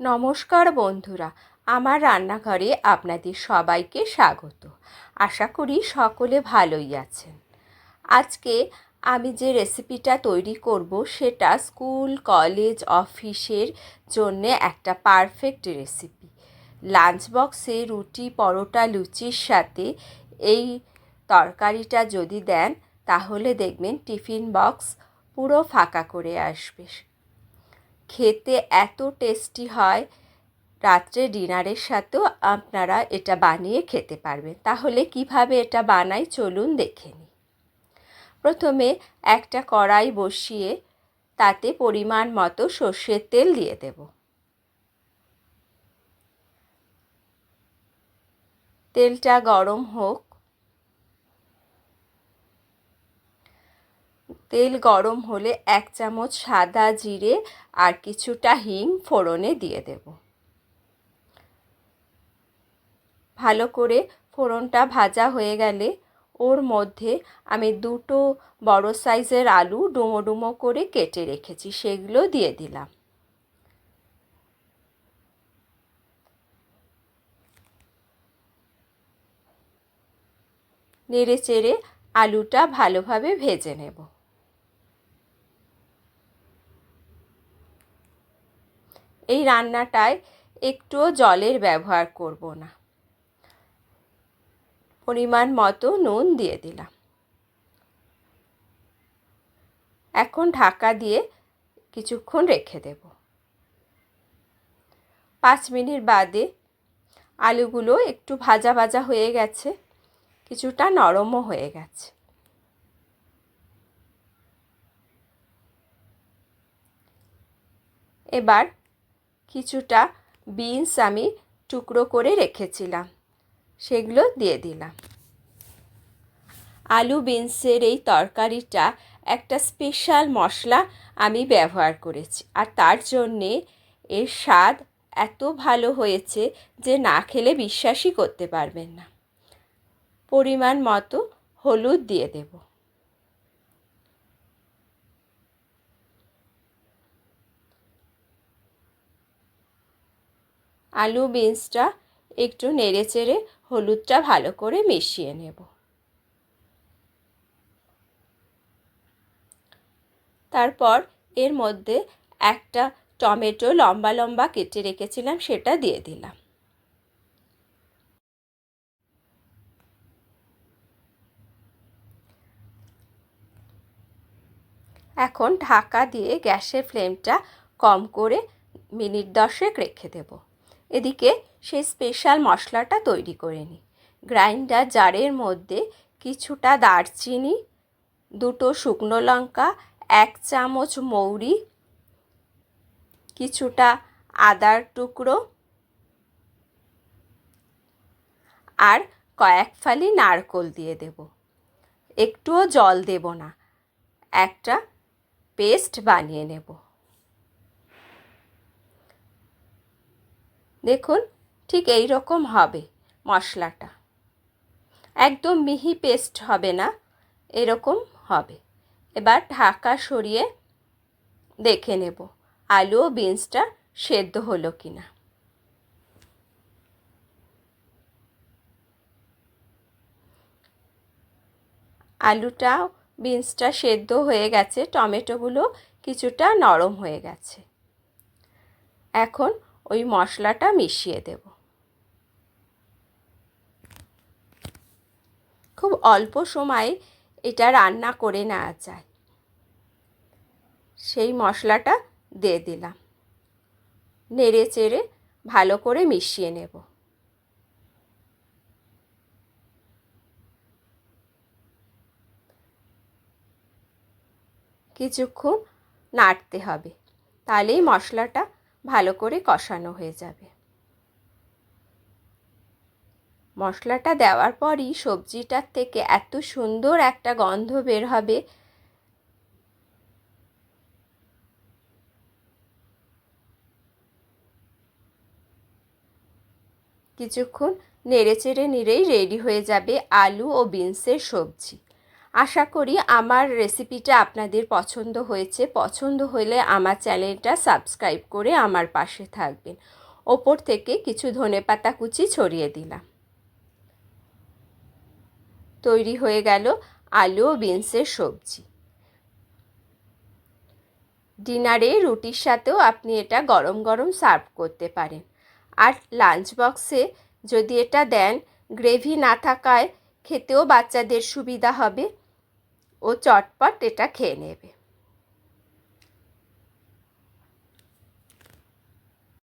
নমস্কার বন্ধুরা, আমার রান্নাঘরে আপনাদের সবাইকে স্বাগত। আশা করি সকলে ভালোই আছেন। আজকে আমি যে রেসিপিটা তৈরি করব সেটা স্কুল, কলেজ, অফিসের জন্য একটা পারফেক্ট রেসিপি। লাঞ্চ বক্সে রুটি, পরোটা, লুচির সাথে এই তরকারিটা যদি দেন, তাহলে দেখবেন টিফিন বক্স পুরো ফাঁকা করে আসবে। খেতে এত টেস্টি হয়, রাত্রে ডিনারের সাথেও আপনারা এটা বানিয়ে খেতে পারবেন। তাহলে কীভাবে এটা বানাই চলুন দেখে নিই। প্রথমে একটা কড়াই বসিয়ে তাতে পরিমাণ মতো সর্ষের তেল দিয়ে দেব। তেলটা গরম হোক তেল গরম হলে এক চামচ সাদা জিরে আর কিছুটা হিং ফোড়নে দিয়ে দেব। ভালো করে ফোড়নটা ভাজা হয়ে গেলে ওর মধ্যে আমি দুটো বড় সাইজের আলু ডুমো ডুমো করে কেটে রেখেছি, সেগুলো দিয়ে দিলাম। নেড়ে চেড়ে আলুটা ভালোভাবে ভেজে নেব। এই রান্নাটায় একটুও জলের ব্যবহার করব না। পরিমাণ মতো নুন দিয়ে দিলাম। এখন ঢাকা দিয়ে কিছুক্ষণ রেখে দেব। পাঁচ মিনিট বাদে আলুগুলো একটু ভাজা ভাজা হয়ে গেছে, কিছুটা নরমও হয়ে গেছে। এবার কিছুটা বিনস আমি টুকরো করে রেখেছিলাম। সেগুলো দিয়ে দিলাম। আলু বিনসের এই তরকারিটা একটা স্পেশাল মশলা আমি ব্যবহার করেছি। আর তার জন্যে এর স্বাদ এত ভালো হয়েছে যে না খেলে বিশ্বাসই করতে পারবেন না। পরিমাণ মতো হলুদ দিয়ে দেব। আলু বিনসটা একটু নেড়ে চেড়ে হলুদটা ভালো করে মিশিয়ে নেব। তারপর এর মধ্যে একটা টমেটো লম্বা লম্বা কেটে রেখেছিলাম, সেটা দিয়ে দিলাম। এখন ঢাকা দিয়ে গ্যাসের ফ্লেমটা কম করে মিনিট দশেক রেখে দেব। এদিকে সেই স্পেশাল মশলাটা তৈরি করে নিই গ্রাইন্ডার জারের মধ্যে কিছুটা দারচিনি, দুটো শুকনো লঙ্কা, এক চামচ মৌরি, কিছুটা আদার টুকরো আর কয়েক ফালি নারকোল দিয়ে দেব। একটুও জল দেব না, একটা পেস্ট বানিয়ে নেব। দেখুন, ঠিক এই রকম হবে মশলাটা। একদম মিহি পেস্ট হবে না, এরকম হবে। এবার ঢাকা সরিয়ে দেখে নেব, আলু ও বিনসটা সেদ্ধ হলো কি না আলুটা, বিনসটা সেদ্ধ হয়ে গেছে, টমেটোগুলো কিছুটা নরম হয়ে গেছে। এখন ওই মশলাটা মিশিয়ে দেব। খুব অল্প সময়ে এটা রান্না করে নেওয়া যায়। সেই মশলাটা দিয়ে দিলাম। নেড়ে চেড়ে ভালো করে মিশিয়ে নেব। কিছুক্ষণ নাড়তে হবে। তাহলেই মশলাটা ভালো করে কষানো হয়ে যাবে। মশলাটা দেওয়ার পরই সবজিটার থেকে এত সুন্দর একটা গন্ধ বের হবে। কিছুক্ষণ নেড়ে চেড়ে নিলেই রেডি হয়ে যাবে আলু ও বিনসের সবজি। আশা করি আমার রেসিপিটা আপনাদের পছন্দ হয়েছে। পছন্দ হলে আমার চ্যানেলটা সাবস্ক্রাইব করে আমার পাশে থাকবেন। ওপর থেকে কিছু ধনেপাতা কুচি ছড়িয়ে দিলাম। তৈরি হয়ে গেল আলু ও বিনসের সবজি। ডিনারে রুটির সাথেও আপনি এটা গরম গরম সার্ভ করতে পারেন। আর লাঞ্চ বক্সে যদি এটা দেন গ্রেভি না থাকায় খেতেও বাচ্চাদের সুবিধা হবে। ও চটপট এটা খেয়ে নেবে।